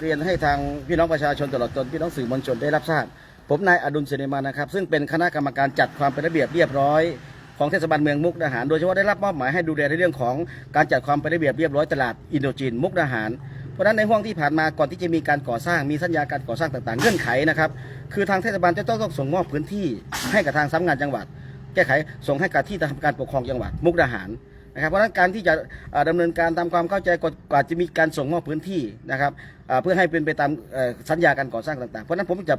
เรียนให้ทางพี่น้องประชาชนตลอดจนพี่น้องสื่อมวลชนได้รับทราบ ผมนายอดุลเสนมานะครับ ซึ่งเป็นคณะกรรมการจัดความเป็นระเบียบเรียบร้อยของเทศบาลเมืองมุกดาหาร โดยเฉพาะได้รับมอบหมายให้ดูแลในเรื่องของการจัดความเป็นระเบียบเรียบร้อยตลาดอินโดจีนมุกดาหารเพราะฉะนั้นในห่วงที่ผ่านมาก่อนที่จะมีการก่อสร้างมีสัญญาการก่อสร้างต่างๆเงื่อนไขนะครับคือทางเทศบาลจะต้องต้องส่งมอบพื้นที่ให้กับทางสำนักงานจังหวัด แก้ไขส่งให้กับที่ทำการปกครองจังหวัด มุกดาหาร นะครับเพราะฉะนั้นการที่จะเอ่อดำเนินการตามความเข้าใจกว่ากว่าจะมีการส่งมอบพื้นที่นะครับเอ่อเพื่อให้เป็นไปตามเอ่อสัญญาการก่อสร้างต่างๆ เพราะฉะนั้นผมจะ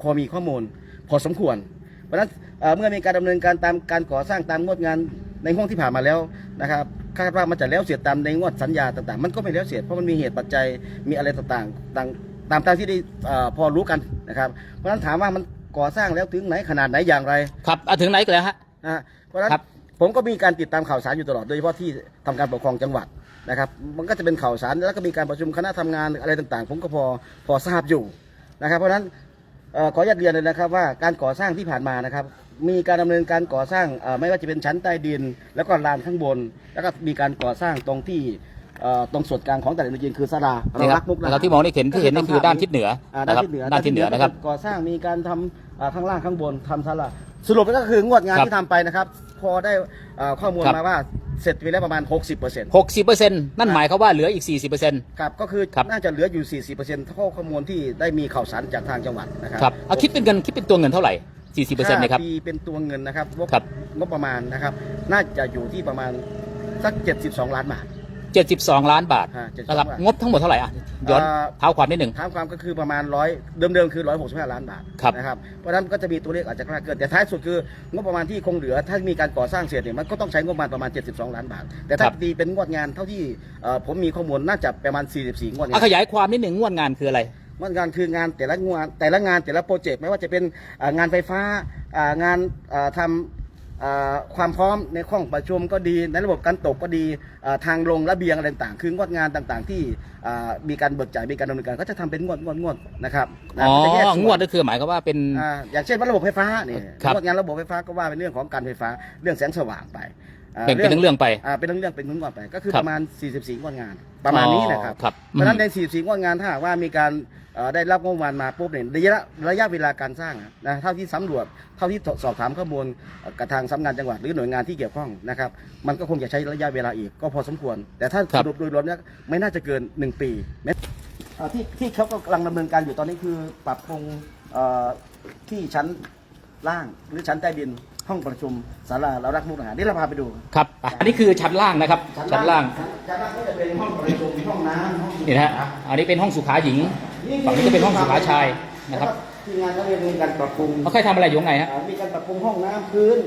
พอมีข้อมูลพอสมควร เพราะฉะนั้นเอ่อเมื่อมีการดำเนินการตามการก่อสร้างตามงวดงานในห้วงที่ผ่านมาแล้วนะครับคาดว่ามันจะแล้วเสร็จตามในงวดสัญญาต่างๆ มันก็ไม่แล้วเสร็จเพราะมันมีเหตุปัจจัยมีอะไรต่างๆต่างตามตามที่ได้เอ่อพอรู้กันนะครับ เพราะฉะนั้นถามว่ามันก่อสร้างแล้วถึงไหนขนาดไหนอย่างไร ครับอะถึงไหนกันแล้วฮะนะฮะเพราะฉะนั้นครับ ผมก็มีการติดตามข่าวสารอยู่ตลอด โดยเฉพาะที่ทำการปกครองจังหวัดนะครับ มันก็จะเป็นข่าวสารแล้วก็มีการประชุมคณะทำงานอะไรต่างๆ ผมก็พอพอทราบอยู่นะครับ เพราะฉะนั้นเอ่อขออนุญาตเรียนเลยนะครับว่าการก่อสร้างที่ผ่านมานะครับ มีการดำเนินการก่อสร้างเอ่อไม่ว่าจะเป็นชั้นใต้ดิน แล้วก็ลานข้างบน แล้วก็มีการก่อสร้างตรงที่เอ่อตรงส่วนกลางของแต่ละจริงคือศาลาเรานี่ครัรับกมุกนะนะครับที่มองนี่เห็นที่เห็นนี่คือด้านทิศเหนืออ่านะด้านครับทิศเหนือด้านทิศเหนือนะครับก่อสร้างมีการทำอ่าข้างล่างข้างบนทำศาลาสรุปแล้วก็คืองวดงานครับที่ทำไปนะครับ พอได้อ่าข้อมูลครับ มาว่าเสร็จไปแล้วประมาณ 60%เปอร์เซ็นต์60%นั่นหมายความว่าเหลืออีก40%ครับก็คือครับ น่าจะเหลืออยู่ 40%เปอร์เซ็นต์ข้อข้อมูลที่ได้มีข่าวสารจากทางจังหวัดนะครัครับเอาคิดเป็นเงินคิดเป็นตัวเงินเท่าไหร่40%เนี่ยครับถ้าปีเป็นตัวเงินนะครับงบครับ งบประมาณนะครับ น่าจะอยู่ที่ประมาณสัก 72 ล้านบาท 72 ล้านบาทอ่า72นะครับล้านงบทั้งหมดเท่าไหร่อะย้อนอ่า เท้าความนิดหนึ่งถามความก็คือประมาณร้อยเดิมๆคือ165ล้านบาทครับนะครับเพราะฉะนั้นก็จะมีตัวเลขอาจจะคลาดเคลื่อนแต่ท้ายสุดคืองบประมาณที่คงเหลือ ถ้ามีการก่อสร้างเสร็จเนี่ยมันก็ต้องใช้งบประมาณประมาณ 72 ล้านบาท แต่ถ้าตีเป็นงวดงานเท่าที่เอ่อผมมีข้อมูลน่าจะประมาณ 44 งวดงาเอานขยายความนิดหนึ่งงวดงานคืออะไร งวดงานคืองานแต่ละงานแต่ละงานแต่ละโปรเจกต์ไม่ว่าจะเป็นอ่างานไฟฟ้าอ่างานอ่าทำอ่า ความพร้อมในห้องประชุมก็ดี ในระบบการตกก็ดีอ่าทางลงระเบียงอะไรต่างๆคืองวดงานต่างๆ ที่อ่ามีการเบิกจ่ายมีการดำเนินการก็จะทำเป็นงวดงวดงวดนะครับนะอ๋อมันจะแยกส่นงวดก็คือหมายความว่าเป็นอ่าอย่างเช่นว่าระบบไฟฟ้าเนี่ยครับงวดงานระบบไฟฟ้าก็ว่าเป็นเรื่องของการไฟฟ้าเรื่องแสงสว่างไปอ่าเป็นเป็นเรื่องๆไปอ่าเป็นเรื่องๆเป็นงวดๆไปก็คือครับประมาณ 44งวดงานประมาณนี้นะครับอ๋อครับเพราะฉะนั้นอืมใน 44งวดงานถ้าหากว่ามีการเอ่อ ได้รับงบประมาณมาปุ๊บเนี่ยระยะระยะเวลาการสร้างอะนะเท่าที่สำรวจเท่าที่สอบถามข้อมูลเอ่อกับทางสำนักงานจังหวัดหรือหน่วยงานที่เกี่ยวข้องนะครับมันก็คงจะใช้ระยะเวลาอีกก็พอสมควร แต่ถ้าครัสบรุปโดยรวมเนี่ยไม่น่าจะเกิน 1 ปีแม้เอ่อที่ที่เขากำลังดำเนินการอยู่ตอนนี้คือปรับปรุงเอ่อที่ชั้นล่างหรือชั้นใต้ดิน ห้องประชุมศาลาเรารักมุกดาหารนี่เราพาไปดู ครับอะอันนี้คือชั้นล่างนะครับ ชั้นล่าง ชั้นล่างก็จะเป็นห้องประชุมห้องน้ำห้องนี่นะฮะ อันนี้เป็นห้องสุขาหญิง ฝั่งนี้ก็เป็นห้องสุขาชายนะครับ แล้วก็ทีมงานก็เรียนมีการปรับปรุงเขาเคยทำอะไรอยู่ข้างในฮะ อ่ามีการปรับปรุงห้องน้ำพื้น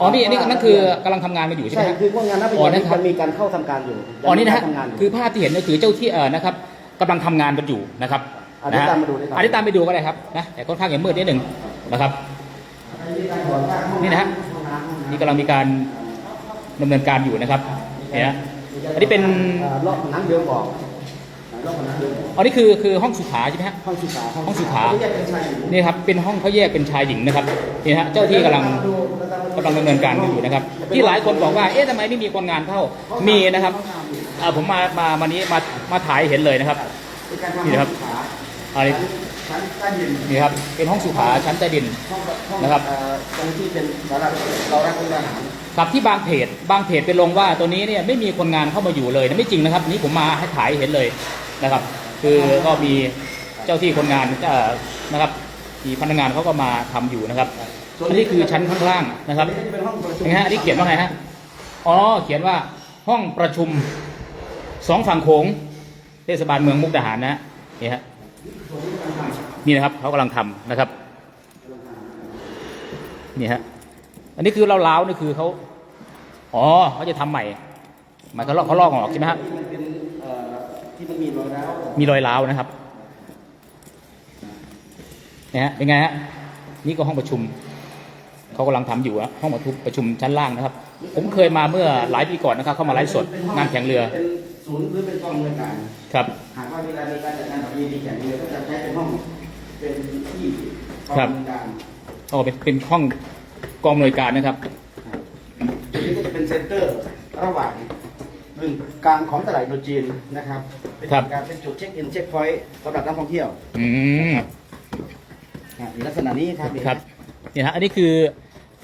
อ๋อ นี่อันนี้นั่นคือกำลังทำงานมาอยู่ใช่ไหใช่มฮะ คือพวกงานนักปอ๋อฏินะบัติครับมันมีการเข้าทำการอยู่อ๋อ นี่นะฮะ ยังมีการทำงานอยู่ คือภาพที่เห็นก็คือเจ้าที่เออนะครับกำลังทำงานกันอยู่นะครับอะเดี๋ยวนะฮะตามมาดูได้ครับ อันนี้ตามไปดูก็ได้ครับนะแต่ค่อนข้างจะมืดนิดหนึ่งนะครับ นี่นะฮะนี่กำลังมีการดำเนินการอยู่นะครับเนี่ยนะอันนี้เป็นอ่ารอบผนังเดิมบอกรอบผนังเดิมบอกอันนี้คือคือห้องสุขาใช่ไหมฮะห้องสุขาห้องสุขาเขแยกเป็นชายหญิงนี่ครับเป็นห้องเขาแยกเป็นชายหญิงนะครับนี่ฮะเจ้าที่กำลังกำลังดำเนินการอยู่นะครับ ที่หลายคนบอกว่าเอ๊ะทำไมไม่มีคนงานเข้ามีนะครับอ่าผมมามามานี้มามาถ่ายเห็นเลยนะครับเป็นการทำนี่นะครับอันนี้ ชั้นใต้ดินนี่ครับ เป็นห้องสุขาชั้นใต้ดิน ห้องห้องนะครับ เอ่อตรงที่เป็นสาราเรารักมุกดาหารครับที่บางเพจบางเพจไปลงว่าตัวนี้เนี่ยไม่มีคนงานเข้ามาอยู่เลยนะไม่จริงนะครับนี่ผมมาให้ถ่ายเห็นเลยนะครับ คือก็มีเจ้าที่คนงานเอ่อนะครับมีพนักงานเขาก็มาทำอยู่นะครับอันนี้คือชั้นข้างล่างนะครับอันนี้จะเป็นห้องประชุมนี่ฮะอันนี้เขียนว่าไงฮะอ๋อเขียนว่าห้องประชุมสองฝั่งโขงเทศบาลเมืองมุกดาหารนะฮะนี่ฮะ นี่นะครับเขากำลังทำนะครับนี่ฮะอันนี้คือเราล้าวๆนี่คือเขาอ๋อเขาจะทำใหม่หมายเขาลอกเขาลอกออกใช่ไหมฮะที่มันเป็นเอ่อที่มันมีรอยร้าวมีรอยร้าวนะครับเนี่ยฮะเป็นไงฮะนี่ก็ห้องประชุมเขากำลังทำอยู่อะห้องประชุมประชุมชั้นล่างนะครับ ผมเคยมาเมื่อหลายปีก่อนนะครับ เข้ามาไลฟ์สดงานแข่งเรือเป็นศูนย์หรือเป็นกองบริการครับหากว่าเวลามีการจัดงานแบบนี้มีแข่งเรือก็จะใช้เป็นห้อง เป็นที่กองครับบริการอ๋อเป็นเป็นห้องกองหน่วยการนะครับอันนี้ก็จะเป็นเซ็นเตอร์ระหว่างกึ่งกลางของตลาดอินโดจีนนะครับเป็นครับ การเป็นจุดเช็คอินเช็คพอยต์สำหรับนักท่องเที่ยวอืมอะในลักษณะนี้ครับครับนี่ฮะอันนี้คือ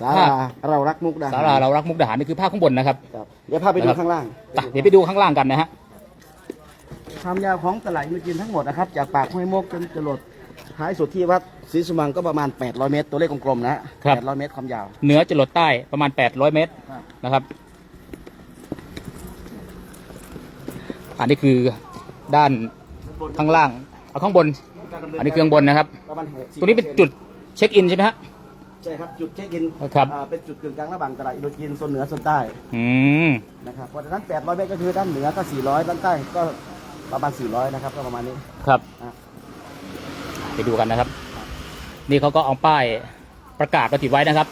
ศาลาเรารักมุกดาหารศาลาเรารักมุกดาหารนี่คือภาพข้างบนนะครับครับเดี๋ยวพาไปดูนะครับข้างล่าง ไปเดี๋ยวไปดูข้างล่างกันนะฮะ ความยาวของตลาดอินโดจีนทั้งหมดนะครับ จากปากห้วยมกจนจรด ท้ายสุดที่วัดศรีสุมังก็ประมาณ 800 เมตร ตัวเลขกลมๆนะฮะ800 เมตรความยาว เหนือจรดใต้ประมาณ 800 เมตรครับ นะครับ อันนี้คือด้านข้างล่าง เอาข้างบน อันนี้คือข้างบนนะครับ ประมาณตรงนี้เป็นจุดเช็คอินใช่ไหมฮะ ใช่ครับ จุดเช็คอินครับ อ่าเป็นจุดกึ่งกลางระหว่างตลาดอินโดจีนโซนเหนือโซนใต้อืม นะครับเพราะฉะนั้น 800 เมตรก็คือด้านเหนือก็ 400 ด้านใต้ก็ประมาณ 400 นะครับก็ประมาณนี้ครับอะ ไปดูกันนะครับ นี่เขาก็เอาป้ายประกาศมาติดไว้นะครับ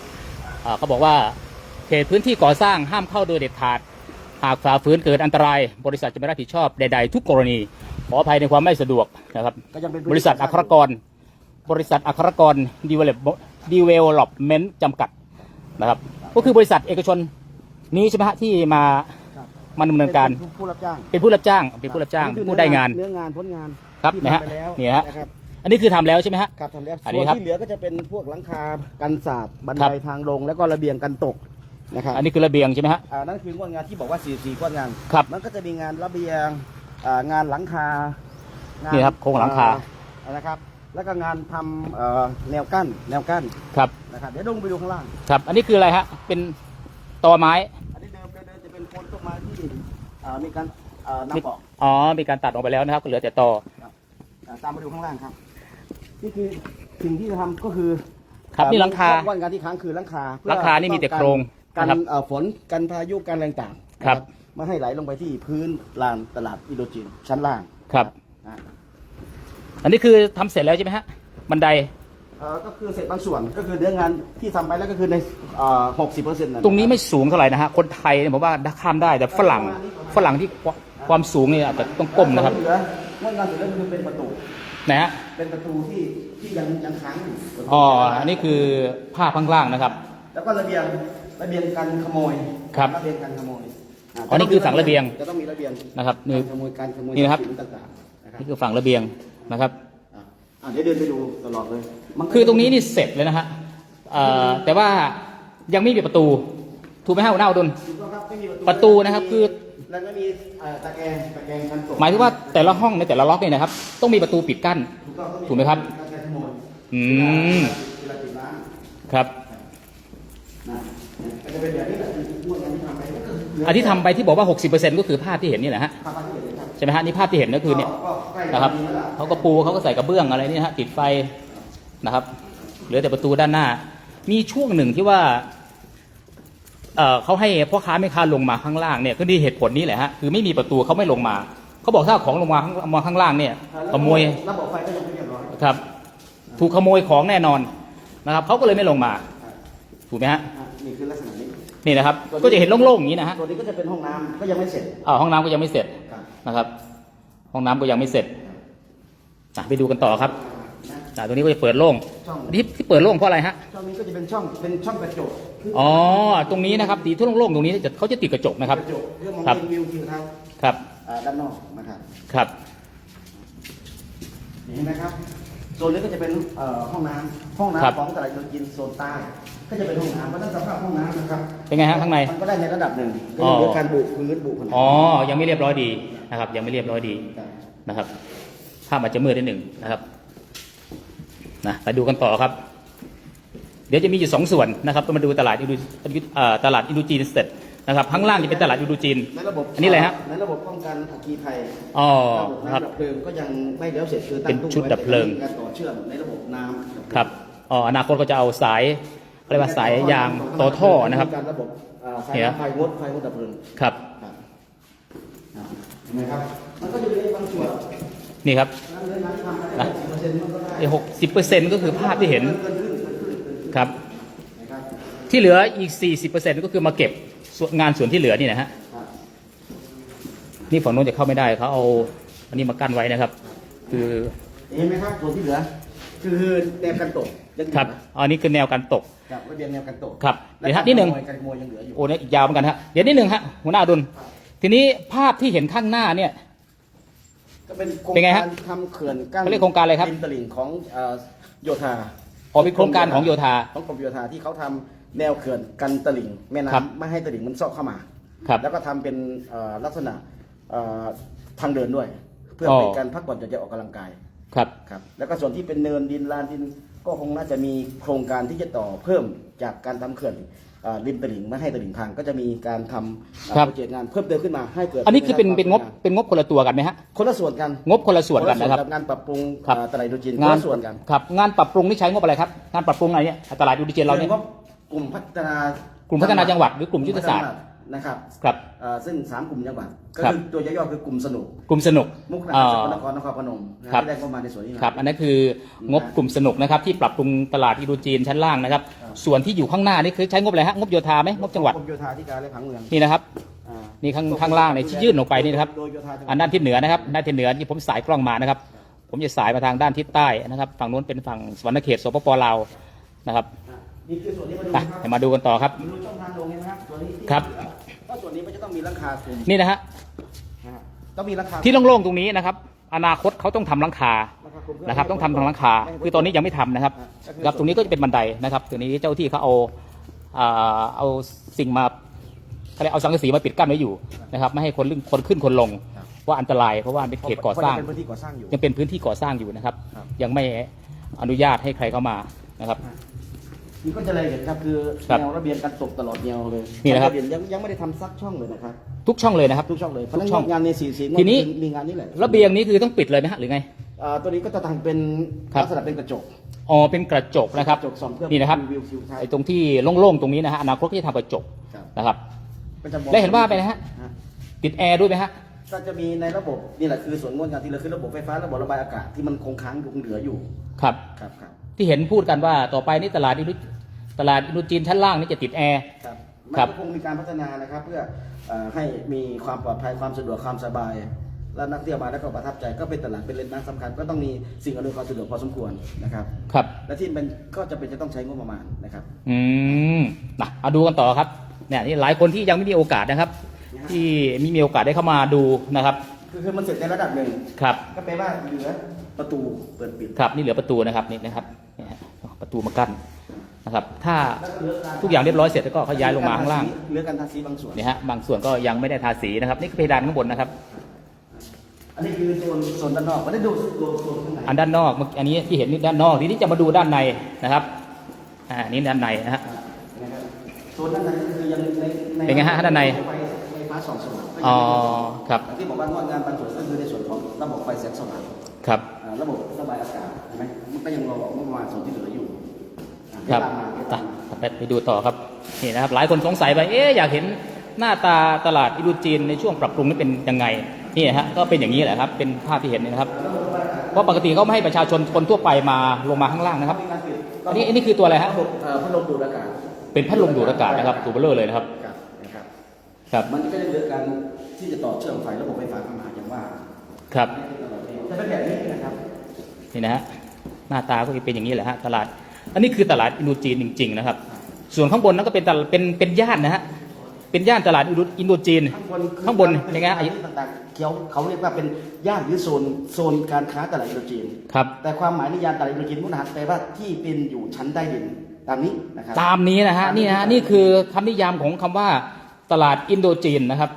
อ่าเขาบอกว่าเขตพื้นที่ก่อสร้างห้ามเข้าโดยเด็ดขาด หากฝ่าฝืนเกิดอันตราย บริษัทจะไม่รับผิดชอบใดๆทุกกรณีขออภัยในความไม่สะดวกนะครับก็ยังเป็นบริษัทอัครกร บริษัทอัครกรดีเวลลอปดีเวลลอปเมนต์จำกัดนะครับ ก็คือบริษัทเอกชนนี้ใช่ไหมฮะที่มาครับมาดำเนินการป็ผู้รับจ้างเป็นผู้รับจ้างเป็นผู้รับจ้างนี่คือผู้ได้งานเนื้องานผลงานครับที่นะฮะทำไปแล้วนี่ฮะนะครับ อันนี้คือทำแล้วใช่ไหมฮะ ครับทำแล้วอันส่นี้วนครับที่เหลือก็จะเป็นพวกหลังคากันศาสตร์บันครัไดบ ทางลงแล้วก็ระเบียงกันตกนะครับอันนี้คือระเบียงใช่ไหมฮะ อ่านั่นคืองวดงานที่บอกว่า44งวดงาน ครับ มันก็จะมีงานระเบียงอ่างานหลังคางานนี่ครับโครงหลังคา อ่นะครับ แล้วก็งานทำเอ่อแนวกั้นแนวกั้นครับ นะครับเดี๋ยวลงไปดูข้างล่าง ครับ อันนี้คืออะไรฮะ เป็นตอไม้ อันนี้เดิมเดิมเดิมจะเป็นโคนต้นไม้ที่อ่ามีการอ่านำออกอ๋อ มีการตัดออกไปแล้วนะครับก็เหลือแต่ตออ่าตามมาดูข้างล่างครับ นี่คือสิ่งที่จะทำก็คือครับนี่หลังคาวันงานที่ค้างคือหลังคาเพื่อหลังคานี่มีแต่โครงกันนะครับ เอ่อฝนกันพายุกันอะไรต่างๆครับนะไม่ให้ไหลลงไปที่พื้นลานตลาดอินโดจีนชั้นล่างครับ อ่าอันนี้คือทำเสร็จแล้วใช่ไหมฮะบันไดเอ่อก็คือเสร็จบางส่วนก็คือเนื้องานที่ทำไปแล้วก็คือในหกสิบเปอร์เซ็นต์ ตรงนี้ไม่สูงเท่าไหร่นะฮะคนไทยเนี่ยผมว่าข้ามได้แต่ฝรั่งฝรั่งที่ความสูงเนี่ยอาจจะต้องก้มนะครับเหลือเมื่องานเสร็จแล้วคือเป็นประตูนะฮะ เป็นประตูที่ที่ยังยังค้างอยู่ประตูอ๋ออันนี้คือภาพข้างล่างนะครับ แล้วก็ระเบียงระเบียงกันขโมยครับระเบียงกันขโมยาอ๋อนี่คือฝั่งระเบียงจะต้องมีระเบียงนะครับนี่การขโมยการขโมยนี่นะครับทพสิต่างๆนะครับนี่คือฝั่งระเบียงนะครับอะอะเดี๋ยวเดินไปดูตลอดเลยมันก็คือตรงนี้นี่เสร็จเลยนะฮะเอ่อแต่ว่ายังไม่มีประตูถูกไหมฮะหัวหน้าอุดมถูกต้องครับไม่มีประตูนะครับคือ แล้วก็มีเอ่อตะแกรงตะแกรงกันตกหมายถึงว่าแต่ละห้องในแต่ละล็อกเนี่ยนะครับ ต้องมีประตูปิดกั้น ถูกต้องต้องถูกไหมครับตะแกรงขโมยอืม เวลาติดน้ครับำนะก็จะเป็นแบบนี้แหละที่พวกนั้นที่ทำไปก็คืออันที่ทำไปที่บอกว่า 60%ก็คือภาพที่เห็นนี่แหละฮะทำมาที่เห็นครับ ใช่ไหมฮะนี่ภาพที่เห็นก็คือเนี่ยก็ใกล้นะครับดีแล้วล่ะ เขาก็ปูเขาก็ใส่กระเบื้องอะไรนี่ฮะติดไฟนะครับเหลือแต่ประตูด้านหน้า มีช่วงหนึ่งที่ว่า เอ่อเขาให้พ่อค้าแม่ค้าลงมาข้างล่างเนี่ยคือที่เหตุผลนี้แหละฮะคือไม่มีประตูเขาไม่ลงมาเขาบอกถ้าเอาของลงมาข้างมาข้างล่างเนี่ยขโมยระบบไฟก็ยังไม่เรียบร้อยครับ ถูกขโมยของแน่นอนนะครับเขาก็เลยไม่ลงมาถูกไหมฮะอะนี่คือลักษณะนี้ นี่นะครับ ก็จะเห็นโล่งๆอย่างนี้นะฮะตัวนี้ก็จะเป็นห้องน้ำก็ยังไม่เสร็จอ่าห้องน้ำก็ยังไม่เสร็จครับ นะครับ ห้องน้ำก็ยังไม่เสร็จอะไปดูกันต่อครับ อะตัวนี้ก็จะเปิดโล่งช่องอันนี้ที่เปิดโล่งเพราะอะไรฮะ ช่องนี้ก็จะเป็นช่องเป็นช่องกระจกคืออ๋อ ตรงนี้นะครับตีทุ่งโล่งๆตรงนี้จะเขาจะติดกระจกนะครับ กระจกเพื่อมองครับ เห็นวิวทิวทัศน์ครับ อ่าด้านนอกนะครับครับ เห็นไหมครับโซนนี้ก็จะเป็นเอ่อห้องน้ำห้องครับน้ำของตลาดโยจินโซนใต้ก็จะเป็นห้องน้ำเพราะฉะนั้นสภาพห้องน้ำนะครับเป็นไงฮะข้างในมันก็ได้ในระดับหนึ่งอ๋อเรื่องการบุพื้นบุผนังอ๋อ ยังไม่เรียบร้อยดีนะครับ ยังไม่เรียบร้อยดีครับนะครับ ภาพอาจจะมืดนิดหนึ่งนะครับ นะไปดูกันต่อครับ เดี๋ยวจะมีอยู่สองส่วนนะครับมาดูตลาดอินดูเอ่อตลาดอินดูจีนเสร็จนะครับข้างล่างจะเป็นตลาดอินดูจีน ในระบบอันนี้อะไรฮะในระบบป้องกันอัคคีภัยอ๋อระบบครับน้ำดับเพลิงก็ยังไม่แล้วเสร็จคือตั้เป็งนตู้ชุดไว้ดับเพลิงแต่มีการต่อเชื่อมในระบบน้ำครับอ๋ออนาคตก็จะเอาสายเขาเรียกว่าสายยางต่อท่อนะครับมีการระบบอ่าสายเนี่ยไฟงดไฟงดดับเพลิงครับครับอ่าเห็นไหมครับมันก็จะมีบางส่วน นี่ครับนั้นเรื่องนั้นทำไปได้สิบเปอร์เซ็นต์มันก็ได้หกสิบเปอร์เซ็นต์ก็คือภาพที่เห็นเกินครึ่งเกินครึ่งเกินครึ่งครับนะครับ ที่เหลืออีก40%ก็คือมาเก็บส่วนงานส่วนที่เหลือนี่นะฮะครับนี่ฝั่งโน้นจะเข้าไม่ได้เขาเอาอันนี้มากั้นไว้นะครับ คือเห็นไหมครับส่วนที่เหลือ คือแนวกันตกยังอยู่ครับนะอันนี้คือแนวการตกครับระเบียงแนวกันตกครับและเดี๋ยวฮะนิดหนึ่งการขโมยการขโมยยังเหลืออยู่โอ้เนี่ยอีกยาวเหมือนกันฮะเดี๋ยวนิดหนึ่งฮะหัวหน้าอดุลทีนี้ภาพที่เห็นข้างหน้าเนี่ย ก็เป็นโครงเป็นไงกาฮะรทำเขื่อนกั้นเขาเรียกโครงการอะไรครับริมตลิ่งของเอ่อโยธาพอเป็นโครงการของโยธา ของกรมโยธาที่เขาทำแนวเขื่อนกันตลิ่งแม่ครับ น้ำไม่ให้ตลิ่งมันซอกเข้ามา ครับ แล้วก็ทำเป็นเอ่อลักษณะเอ่อทางเดินด้วย เพื่ออ๋อเป็นการพักผ่อนหย่อนใจออกกำลังกาย ครับ ครับแล้วก็ส่วนที่เป็นเนินดินลานดินก็คงน่าจะมีโครงการที่จะต่อเพิ่มจากการทำเขื่อนเอ่อริมตลิ่งไม่ให้ตลิ่งพังก็จะมีการทำเอ่อครับ โปรเจกต์งานเพิ่มเติมขึ้นมาให้เกิดอันนี้คือเป็นเป็นงบเป็นงบคนละตัวกันไหมฮะ คนละส่วนกันงบคนละส่วนกันนะครับกังานปรับปรุงครับเอ่อตลาดอินโดจีนคนงานละส่วนกันครับงานปรับปรุงนี่ใช้งบอะไรครับงานปรับปรุงอะไรเนี่ยตลาดดูดิเจนเราเนี่ยงบกลุ่มพัฒนากลุ่มพัฒนาจังหวัดหรือกลุ่มยุทธศาสตร์ นะครับครับเอ่อซึ่งสามกลุ่มจังหวัดก็ครับ คือตัวย่อๆคือกลุ่มสนุก กลุ่มสนุกมุกดาอ่หารสกลนครนครพนมนะครับที่ได้เข้ามาในส่วนนี้นะ ครับอันนั้นคืองบกลุ่มสนุกนะครับที่ปรับปรุงตลาดอินโดจีนชั้นล่างนะครับ ครับ ส่วนที่อยู่ข้างหน้านี่คือใช้งบอะไรฮะงบโยธาไหมงบจังหวัดกรมโยธาธิการและผังเมืองนี่นะครับ อ่านี่ข้างข้างล่างเนี่ยที่ยื่นออกไปนี่นะครับ โดยโยธาจังหวัด อันด้านทิศเหนือนะครับด้านทิศเหนือที่ผมสายกล้องมานะครับ ผมจะสายมาทางด้านทิศใต้นะครับ ฝั่งนู้นเป็นฝั่งสวรรณเขตสปปลาวนะครับอะ นี่คือส่วนนี้มาดูไปนะครับให้มาดูกันต่อครับ มาดูช่องทางลงเห็นไหมครับส่วนนี้ครับเพราะส่วนนี้มันจะต้องมีหลังคาคลุมนี่นะฮะนะฮะต้องมีหลังคาที่โล่งๆตรงนี้นะครับ อนาคตเขาต้องทำหลังคาหลังคาคลุมเพื่นะครับ ต้องทำทางหลังคา คือตอนนี้ยังไม่ทำนะครับครับตรงนี้ก็จะเป็นบันไดนะครับตรงนี้เจ้าที่เขาเอาอ่าเอาสิ่งมาอะไรยกเอาสังกะสีมาปิดกั้นไว้อยู่นะครับ ไม่ให้คนลึ่งคนขึ้นคนลงว่าอันตรายเพราะว่ามันเป็นเขตก่อสร้างเพะเป็นพื้นที่ก่อสร้างอยู่ ยังเป็นพื้นที่ก่อสร้างอยู่นะครับ ครับ ยังไม่อนุญาตให้ใครเข้ามานะครับ นี่ก็จะเลยเห็นครับคือครับแนวระเบียงการตกตลอดแนวเลยนี่นะครับระเบียงยังยังไม่ได้ทำซักช่องเลยนะครับทุกช่องเลยนะครับ ทุกช่องเลยทุกช่องพนักงานในสี่สี่ทีนี้ มีงานนี้แหละระเบียงนี้คือต้องปิดเลยไหมฮะหรือไง อ่าตัวนี้ก็จะทำเป็นครับ ลักษณะเป็นกระจกอ๋อเป็นกระจกนะครับกระจกส่องเพื่อนี่นะครับวิวทิวทัศน์ไอ้ตรงที่โล่งๆตรงนี้นะฮะอนาคตก็จะทำกระจกครับนะครับ ก็จะมองและเห็นว่าไปนะฮะ ฮะติดแอร์ด้วยไหมฮะ ก็จะมีในระบบนี่แหละคือส่วนงวดงานที่เหลือคือระบบไฟฟ้าระบบระบายอากาศที่มันคงค้างอยู่คงเหลืออยู่ครับ ครับครับที่เห็นพูดกันว่าต่อไปนี่ตลาดอินโด ตลาดอินโดจีนชั้นล่างนี่จะติดแอร์ ครับครัมันบก็คงมีการพัฒนานะครับ เพื่อเอ่อให้มีความปลอดภัยความสะดวกความสบาย และนักเที่ยวมาแล้วก็ประทับใจก็เป็นตลาดเป็นเลนส์น้ำสำคัญก็ต้องมีสิ่งอำนวยความสะดวกพอสมควรนะครับ ครับ และที่เป็นก็จะเป็นจะต้องใช้งบประมาณนะครับ อืมนะเอาดูกันต่อครับเนี่ยนี่หลายคนที่ยังไม่มีโอกาสนะครับ ที่ไม่มีโอกาสได้เข้ามาดูนะครับคือคือมันเสร็จในระดับหนึ่ง ครับก็แปลว่าเหลือประตูเปิดปิด ครับนี่เหลือประตูนะครับนี่นะครับเนี่ยฮะประตูมากั้น นะครับ ถ้าแล้วก็เหลือการทุกอย่างเรียบร้อยเสร็จแล้วก็เขาย้ายลงมาข้างล่างเหลือการทาสีบางส่วนเนี่ยฮะบางส่วนก็ยังไม่ได้ทาสีนะครับ นี่คือเพดานข้างบนนะครับ อันนี้คือโซนโซนด้านนอกไม่ได้ดูโซนโซนข้างในอันด้านนอกเมื่อกี้อันนี้ที่เห็นนี่ด้านนอกทีนี้จะมาดูด้านในนะครับอ่านี่ด้านในนะฮะนะครับโซนด้านในก็คือยังในในเป็นไงฮะด้านในไฟไฟฟ้าส่องสว่างก็ยังอ๋อไม่ครับอย่างที่บอกว่างวดงานบางส่วนก็คือในส่วนของระบบไฟแสงสว่างครับอ่าระบบระบายอากาศเห็นไหมมันก็ยังรอเมื่อวานส่วนที่เหลืออยู่อะ ครับเดี๋ยวตามมาเดี๋ยวไปตามมาไปไปดูต่อครับนี่นะครับ หลายคนสงสัยไปเอ๊ะอยากเห็นหน้าตาตลาดอินโดจีนในช่วงปรับปรุงนี่เป็นยังไงนี่ฮะก็เป็นอย่างนี้แหละครับ เป็นภาพที่เห็นนี่นะครับเพราะปกติเขาไม่ให้ประชาชนคนทั่วไปมาลงมาข้างล่างนะครับมีการปิดอันนี้อันนี้คือตัวอะไรฮะระบบเอ่อพัดลมดูดอากาศเป็นพัดลมดูดอากาศนะครับตัวเบลเลอร์เลยนะครับครับนะครับครับมันก็จะเหลือการที่จะต่อเชื่อมไฟระบบไฟฟ้าเข้ามาอย่างว่าครับจะเป็นแบบนี้นะครับนี่นะฮะหน้าตาก็จะเป็นอย่างนี้แหละฮะตลาด อันนี้คือตลาดอินโดจีนจริง ๆ นะครับ ส่วนข้างบนนั้นก็เป็นตลาดเป็นเป็นย่านนะฮะเป็นย่านตลาดอินโดอินโดจีน ข้างบนคือข้างบนเป็นไงฮะที่ต่างๆเขาเขาเรียกว่าเป็นย่านหรือโซนโซนการค้าตลาดอินโดจีน ครับ แต่ความหมายนิยามตลาดอินโดจีนมุนหันแปลว่าที่เป็นอยู่ชั้นใต้ดินตามนี้นะครับตามนี้นะฮะนี่นะฮะนี่คือคำนิยามของคำว่าตลาดอินโดจีนนะครับ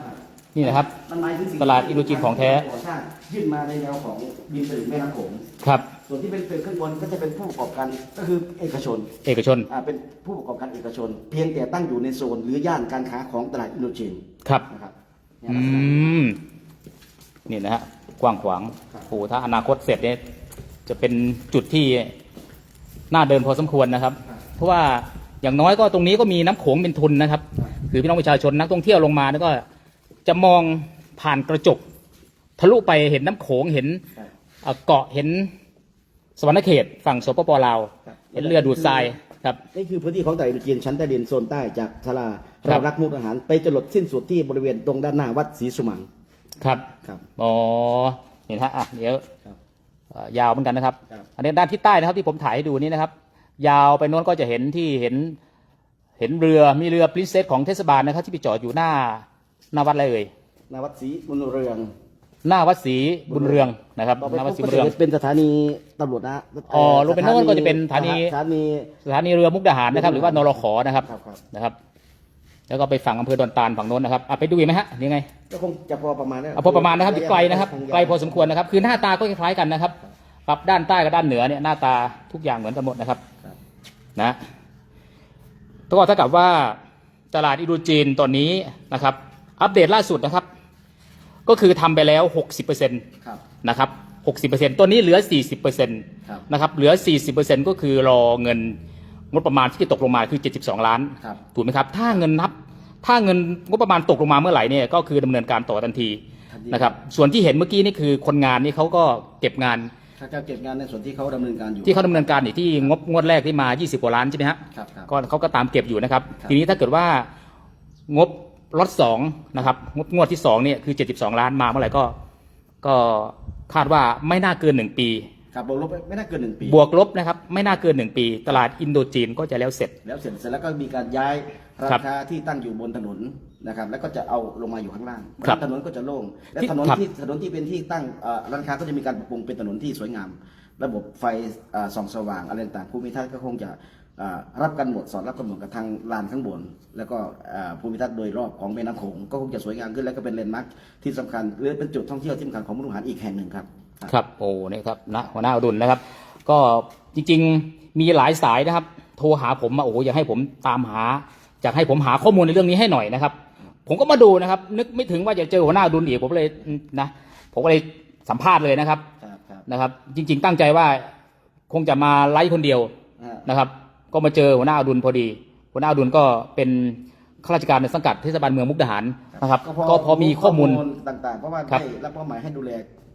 นี่นะครับ มันหมายถึงสิ่งตลาดอินโดจีนของแท้ ก่อสร้างยื่นมาในแนวของดินตลิ่งแม่น้ำโขง ครับ ส่วนที่เป็นเป็นขึ้นบนก็จะเป็นผู้ประกอบการก็คือเอกชนเอกชน อ่าเป็นผู้ประกอบการเอกชน เพียงแต่ตั้งอยู่ในโซนหรือย่านการค้าของตลาดอินโดจีนครับ นะครับเนี่ยอืลักษณะ ม นี่นะฮะ กว้างขวางครับ โอ้โหถ้าอนาคตเสร็จเนี่ยจะเป็นจุดที่น่าเดินพอสมควรนะครับ เพราะว่าอย่างน้อยก็ตรงนี้ก็มีน้ำโขงเป็นทุนนะครับ คือพี่น้องประชาชนนักท่องเที่ยวลงมาแล้วก็จะมองผ่านกระจก ทะลุไปเห็นน้ำโขงเห็นครับเอ่อเกาะเห็น สวรรณเขตฝั่งสปปลาวครับเห็นเรือดูดทรายครับ นี่คือพื้นที่ของตลาดอินโดจีนชั้นใต้ดินโซนใต้จากทลาครัเราบรักมุกอาหาร ไปจรดสิ้นสุดที่บริเวณตรงด้านหน้าวัดศรีสุมังครับครับอ๋อเห็นฮะอะเดี๋ยวครับ เอ่อยาวเหมือนกันนะครับ ครับ อันนี้ด้านที่ใต้นะครับที่ผมถ่ายให้ดูนี้นะครับ ยาวไปโน้นก็จะเห็นที่เห็น เห็นเรือมีเรือปรินเซสของเทศบาลนะครับ ที่ไปจอดอยู่หน้าหน้าวัดอะไรเอ่ยนาวัดศรีบุญเรือง หน้าวัดศรีบุญเรืองนะครับต่อไปหน้าวัดศรีปุ๊บุบญเรืองก็จะเป็นสถานีตำรวจนะอ๋อลงไปโน่นก็จะเป็นสถานีสถานีสถานีเรือมุกดาหารนะครับ หรือว่านรขนะครับครับครับนะครับ แล้วก็ไปฝั่งอำเภอดอนตาลฝั่งโน้นนะครับอะไปดูอีกไหมฮะนี่ไงก็คงจะพอประมาณนั้นเอาพอประมาณนะครับไกลนะครับงยาวไกลพอสมควรนะครับ คือหน้าตาก็คล้ายๆกันนะครับปรับด้านใต้กับด้านเหนือเนี่ยหน้าตาทุกอย่างเหมือนกันหมดนะครับครับนะก็เท่ากับว่าตลาดอินโดจีนตอนนี้นะครับ อัปเดตล่าสุดนะครับ ก็คือทำไปแล้ว 60%ครับนะครับ 60%ตัวนี้เหลือ 40%ครับนะครับ เหลือ 40%ก็คือรอเงินงบประมาณที่จะตกลงมาคือ 72 ล้าน ครับ ถูกไหมครับ ถ้าเงินนับ ถ้าเงินงบประมาณตกลงมาเมื่อไหร่เนี่ยก็คือดำเนินการต่อทันทีทันที นะครับ ส่วนที่เห็นเมื่อกี้นี่คือคนงานนี่เขาก็เก็บงานถ้าจะเก็บงานในส่วนที่เขาดำเนินการอยู่ที่เขาดำเนินการนี่ที่งบงวดแรกที่มา 20กว่าล้านใช่ไหมฮะ ครับครับ ก็เขาก็ตามเก็บอยู่นะครับ ครับ ทีนี้ถ้าเกิดว่างบ ล็อตสองนะครับงบงวดที่สองเนี่ยคือ72ล้านมาเมื่อไหร่ก็ ก็คาดว่าไม่น่าเกินหนึ่งปี ครับบวกลบไม่น่าเกินหนึ่งปี บวกลบนะครับ ไม่น่าเกินหนึ่งปี ตลาดอินโดจีนก็จะแล้วเสร็จ แล้วเสร็จเสร็จแล้วก็มีการย้ายร้าครันบค้าที่ตั้งอยู่บนถนนนะครับ แล้วก็จะเอาลงมาอยู่ข้างล่างครับถนนก็จะโล่งและที่ถนนครับที่ถนนที่เป็นที่ตั้งเอ่อร้านค้าก็จะมีการปรับปรุงเป็นถนนที่สวยงาม ระบบไฟเอ่อส่องสว่างอะไรต่างๆภูมิทัศน์ก็คงจะเอ่อ รับกันหมดสอดรับกันหมดกับทางลานข้างบน แล้วก็เอ่อภูมิทัศน์โดยรอบของแม่น้ำโขงก็คงจะสวยงามขึ้นแล้วก็เป็นแลนด์มาร์คที่สำคัญหรือเป็นจุดท่องเที่ยวที่สำคัญของมุกดาหารอีกแห่งหนึ่งครับ ครับโอ้นี่ครับนะหัวหน้าอดุลนะครับ ก็จริงๆมีหลายสายนะครับ โทรหาผมมาโอ้โหอยากให้ผมตามหาอยากให้ผมหาข้อมูลในเรื่องนี้ให้หน่อยนะครับ ผมก็มาดูนะครับ นึกไม่ถึงว่าจะเจอหัวหน้าอดุลอีกผมเลยนะผมก็เลยสัมภาษณ์เลยนะครับครับครับนะครับ จริง ๆ ตั้งใจว่าคงจะมาไลฟ์คนเดียวอ่านะครับ ก็มาเจอหัวหน้าอดุลพอดี หัวหน้าอดุลก็เป็นข้าราชการในสังกัดเทศบาลเมืองมุกดาหารนะครับ ก็พอมีข้อมูลต่างๆ เพราะว่าครับได้รับมอบหมายให้ดูแล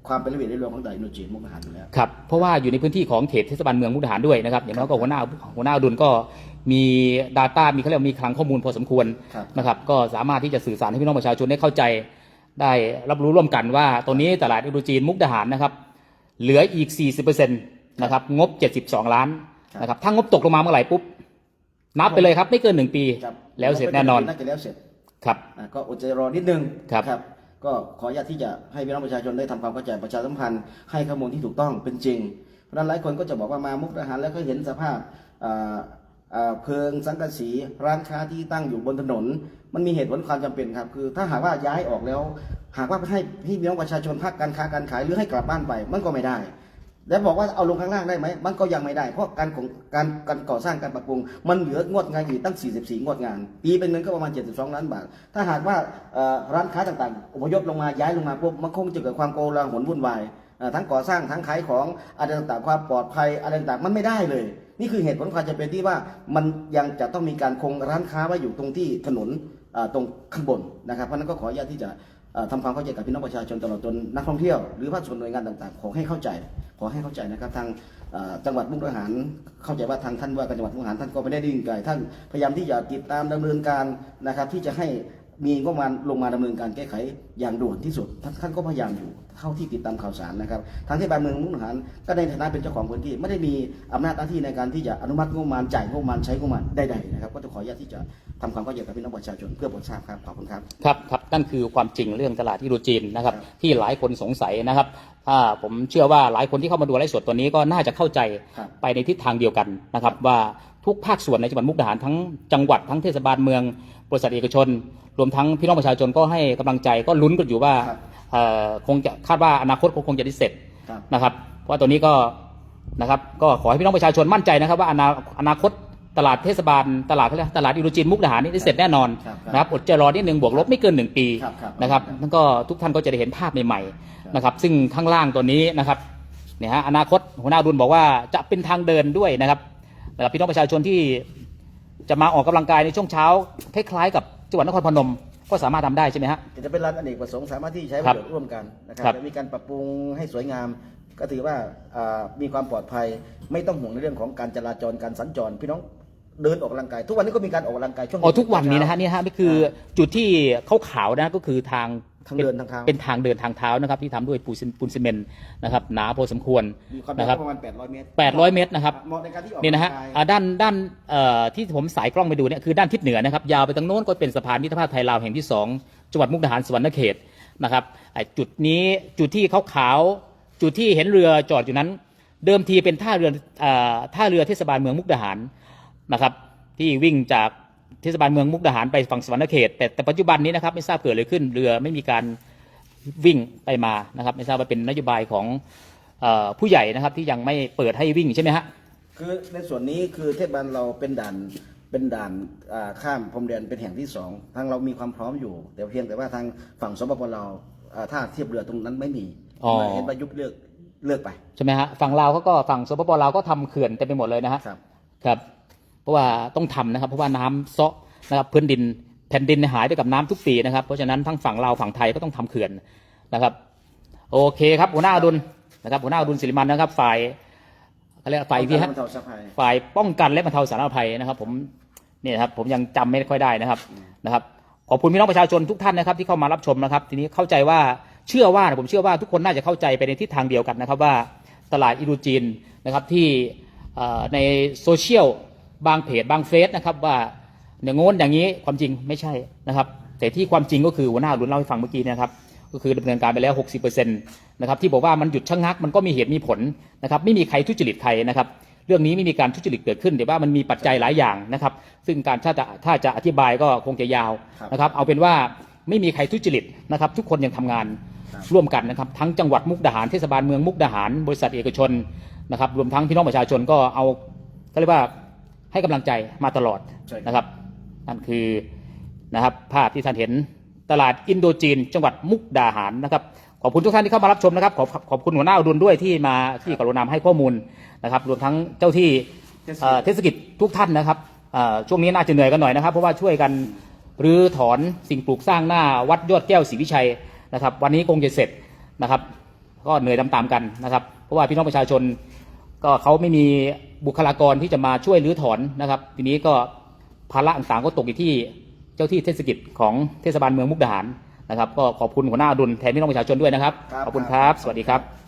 ความเป็นระเบียบเรียบร้อยของด่านอินโดจีนมุกดาหารอยู่แล้วครับเพราะว่าอยู่ในพื้นที่ของเขตเทศบาลเมืองมุกดาหารด้วยนะครับอย่างน้อยก็หัวหน้าหัวหน้าอดุลก็มี Data มีเขาเรียกว่ามีคลังข้อมูลพอสมควรครับนะครับก็สามารถที่จะสื่อสารให้พี่น้องประชาชนได้เข้าใจ ได้รับรู้ร่วมกันว่าตอนนี้ตลาดอินโดจีนมุกดาหารนะครับเหลืออีก 40%นะครับงบ 72 ล้าน นะครับถ้างบตกลงมาเมื่อไหร่ปุ๊บนับไปเลยครับ ไม่เกินหนึ่งปี ครับแล้วเสร็จแน่นอนน่าจะแล้วเสร็จครับ อะก็อดใจรอนิดนึงครับ ก็ขออนุญาตที่จะให้พี่น้องประชาชนได้ทำความเข้าใจประชาสัมพันธ์ให้ข้อมูลที่ถูกต้องเป็นจริง เพราะฉะนั้นหลายคนก็จะบอกว่ามามุกดาหารแล้วก็เห็นสภาพอ่าอ่าเพลิงสังกะสีร้านค้าที่ตั้งอยู่บนถนน มันมีเหตุผลความจำเป็นครับ คือถ้าหากว่าย้ายออกแล้ว หากว่าให้พี่น้องประชาชนภาคการค้าการขายหรือให้กลับบ้านไปมันก็ไม่ได้ แล้วบอกว่าเอาลงข้างล่างได้ไหม มันก็ยังไม่ได้ เพราะการของการการก่อสร้างการปรับปรุง มันเหลืองวดงานอยู่ตั้ง 44 งวดงาน ปีเป็นเงินก็ประมาณ 72 ล้านบาท ถ้าหากว่าร้านค้าต่างๆอพยพลงมาย้ายลงมาปุ๊บมันคงจะเกิดความโกลาหลวุ่นวายทั้งก่อสร้างทั้งขายของอะไรต่างๆความปลอดภัยอะไรต่างๆมันไม่ได้เลย นี่คือเหตุผลความจำเป็นที่ว่ามันยังจะต้องมีการคงร้านค้าไว้อยู่ตรงที่ถนนตรงข้างบนนะครับเพราะนั้นก็ขออนุญาตที่จะ ทำความเข้าใจกับพี่น้องประชาชนตลอดจนนักท่องเที่ยวหรือภาคส่วนหน่วยงานต่างๆ ขอให้เข้าใจ ขอให้เข้าใจนะครับทางจังหวัดมุกดาหารเข้าใจว่าทางท่านว่าการจังหวัดมุกดาหารท่านก็ไม่ได้ดิ่งไกลท่านพยายามที่จะติดตามดำเนินการนะครับ ที่จะให้มีงบประมาณลงมาดำเนินการแก้ไขอย่างด่วนที่สุดท่านท่านก็พยายามอยู่เท่าที่ติดตามข่าวสารนะครับทางเทศบาลเมืองมุกดาหารก็ในฐานะเป็นเจ้าของพื้นที่ไม่ได้มีอำนาจหน้าที่ในการที่จะอนุมัติงบประมาณจ่ายงบประมาณใช้งบประมาณใดๆนะครับ ก็จะขออนุญาตที่จะ ทำความเข้าใจกับพี่น้องประชาชนเพื่อโปรดทราบครับขอบคุณครับครับครับนั่นคือความจริงเรื่องตลาดที่ดูจีนนะครับครับที่หลายคนสงสัยนะครับถ้าผมเชื่อว่าหลายคนที่เข้ามาดูไลฟ์สดตัวนี้ก็น่าจะเข้าใจครับไปในทิศทางเดียวกันนะครับว่าทุกภาคส่วนในจังหวัดมุกดาหารทั้งจังหวัดทั้งเทศบาลเมืองบริษัทเอกชน รวมทั้งพี่น้องประชาชนก็ให้กำลังใจก็ลุ้นกันอยู่ว่าครับเอ่อคงจะคาดว่าอนาคตคงจะได้เสร็จครับนะครับ เพราะว่าตัวนี้ก็นะครับก็ขอให้พี่น้องประชาชนมั่นใจนะครับว่าอนาอนาคต ตลาดเทศบาลตลาดเขาเรียกตลาดอินโดจีนมุกดาหารนี่ได้เสร็จแน่นอนครับนะครับอดใจรอนิดนึงบวกลบไม่เกินหนึ่งปีครับครับนะครับครับนั่นก็ทุกท่านก็จะได้เห็นภาพใหม่ๆนะครับซึ่งข้างล่างตัวนี้นะครับเนี่ยฮะอนาคตหัวหน้าดุลบอกว่าจะเป็นทางเดินด้วยนะครับสำหรับพี่น้องประชาชนที่จะมาออกกำลังกายในช่วงเช้าคล้ายๆกับจังหวัดนครพนมก็สามารถทำได้ใช่ไหมฮะ จะเป็นร้านอเนกประสงค์สามารถที่ใช้ปครัระบโยชน์ร่วมกันนะครับครับและมีการปรับปรุงให้สวยงาม ก็ถือว่าอ่ามีความปลอดภัย ไม่ต้องห่วงในเรื่องของการจราจรการสัญจร พี่น้อง เดินออกกำลังกาย ทุกวันนี้ก็มีการออกกำลังกายช่วงอ๋อทุกวันนี้นะฮะเช้านี่ฮะนี่คือจุดที่เขาขาวๆนะก็คือทางทางเดินทางเท้า เป็นทางเดินทางเท้านะครับที่ทำด้วยปูนซีปูนซีเมนต์นะครับหนาพอสมควรมีความนะยาวครับ ประมาณ800เมตร800เมตรนะครับ เหมาะในการที่ออกนี่นะฮะกำลังกาย อ่าด้านด้านเอ่อที่ผมสายกล้องไปดูเนี่ยคือด้านทิศเหนือนะครับยาวไปทางโน้นก็เป็นสะพานมิตรภาพไทยลาวแห่งที่ 2 จังหวัดมุกดาหารสวรรณเขตนะครับไอ้จุดนี้จุดที่ขาวขาวๆจุดที่เห็นเรือจอดอยู่นั้น เดิมทีเป็นท่าเรือเอ่อท่าเรือเทศบาลเมืองมุกดาหาร นะครับที่วิ่งจากเทศบาลเมืองมุกดาหารไปฝั่งสวรรณเขตแต่แต่ปัจจุบันนี้นะครับไม่ทราบเกิดอะไรขึ้นเรือไม่มีการวิ่งไปมานะครับ ไม่ทราบว่าเป็นนโยบายของเออผู้ใหญ่นะครับที่ยังไม่เปิดให้วิ่งใช่ไหมฮะ คือในส่วนนี้คือเทศบาลเราเป็นด่านเป็นด่านอ่าข้ามพรมแดนเป็นแห่งที่สองทางเรามีความพร้อมอยู่ แต่เพียงแต่ว่าทางฝั่งสปปเราอ่าถ้าเทียบเรือตรงนั้นไม่มีอ๋อ เห็นประยุทธ์เลือกเลือกไป ใช่ไหมฮะฝั่งลาวเขาก็ฝั่งสปปลาวก็ทำเขื่อนเต็มไปหมดเลยนะฮะครับ ครับ เพราะว่าต้องทำนะครับ เพราะว่าน้ำเซาะนะครับพื้นดินแผ่นดินหายไปกับน้ำทุกปีนะครับ เพราะฉะนั้นทั้งฝั่งลาวฝั่งไทยก็ต้องทำเขื่อนนะครับโอเคครับหัวหน้าอดุลนะครับหัวหน้าอดุลศิริมันนะครับ ฝ่ายอะไรยกฝ่ายอีกทีฮะบรรเทาสะพายฝ่ายป้องกันและบรรเทาสาธารณภัยนะครับ ผมเนี่ยนะครับผมยังจำไม่ค่อยได้นะครับนะครับขอบคุณพี่น้องประชาชนทุกท่านนะครับที่เข้ามารับชมนะครับ ทีนี้เข้าใจว่าเชื่อว่าผมเชื่อว่าทุกคนน่าจะเข้าใจไปในทิศทางเดียวกันนะครับว่าตลาดอิรูจีนนะครับที่เอ่อในโซเชียล บางเพจบางเฟซนะครับว่าอย่างโน้นอย่างนี้ความจริงไม่ใช่นะครับ แต่ที่ความจริงก็คือหัวหน้ารุนเล่าให้ฟังเมื่อกี้นะครับก็คือดำเนินการไปแล้ว 60%นะครับที่บอกว่ามันหยุดชะงักมันก็มีเหตุมีผลนะครับไม่มีใครทุจริตใครนะครับเรื่องนี้ไม่มีการทุจริตเกิดขึ้นแต่ว่ามันมีปัจจัยหลายอย่างนะครับซึ่งการถ้าจะถ้าจะอธิบายก็คงจะยาวครับนะครับเอาเป็นว่าไม่มีใครทุจริตนะครับทุกคนยังทำงานครับร่วมกันนะครับทั้งจังหวัดมุกดาหารเทศบาลเมืองมุกดาหาร บริษัทเอกชนนะครับรวมทั้งพี่น้องประชาชนก็เอาก็เรียกว่า ให้กำลังใจมาตลอดใช่ครับนะครับนั่นคือนะครับภาพที่ท่านเห็นตลาดอินโดจีน จังหวัดมุกดาหารนะครับขอบคุณทุกท่านที่เข้ามารับชมนะครับขอบขอบคุณหัวหน้าอุดลด้วยที่มาที่กรุณาให้ข้อมูลนะครับรวมทั้งเจ้าที่เอ่อเทศกิจทุกท่านนะครับเอ่อช่วงนี้น่าจะเหนื่อยกันหน่อยนะครับ เพราะว่าช่วยกันรื้อถอนสิ่งปลูกสร้างหน้าวัดยอดแก้วศรีวิชัยนะครับ วันนี้คงจะเสร็จนะครับ ก็เหนื่อยตามๆกันนะครับ เพราะว่าพี่น้องประชาชน ก็เขาไม่มีบุคลากรที่จะมาช่วยรื้อถอนนะครับ ทีนี้ก็ภาระต่างๆก็ตกอยู่ที่เจ้าที่เทศกิจของเทศบาลเมืองมุกดาหารนะครับ ก็ขอบคุณหัวหน้าอดุลแทนพี่น้องประชาชนด้วยนะครับครับขอบคุณครับครับ สวัสดีครับ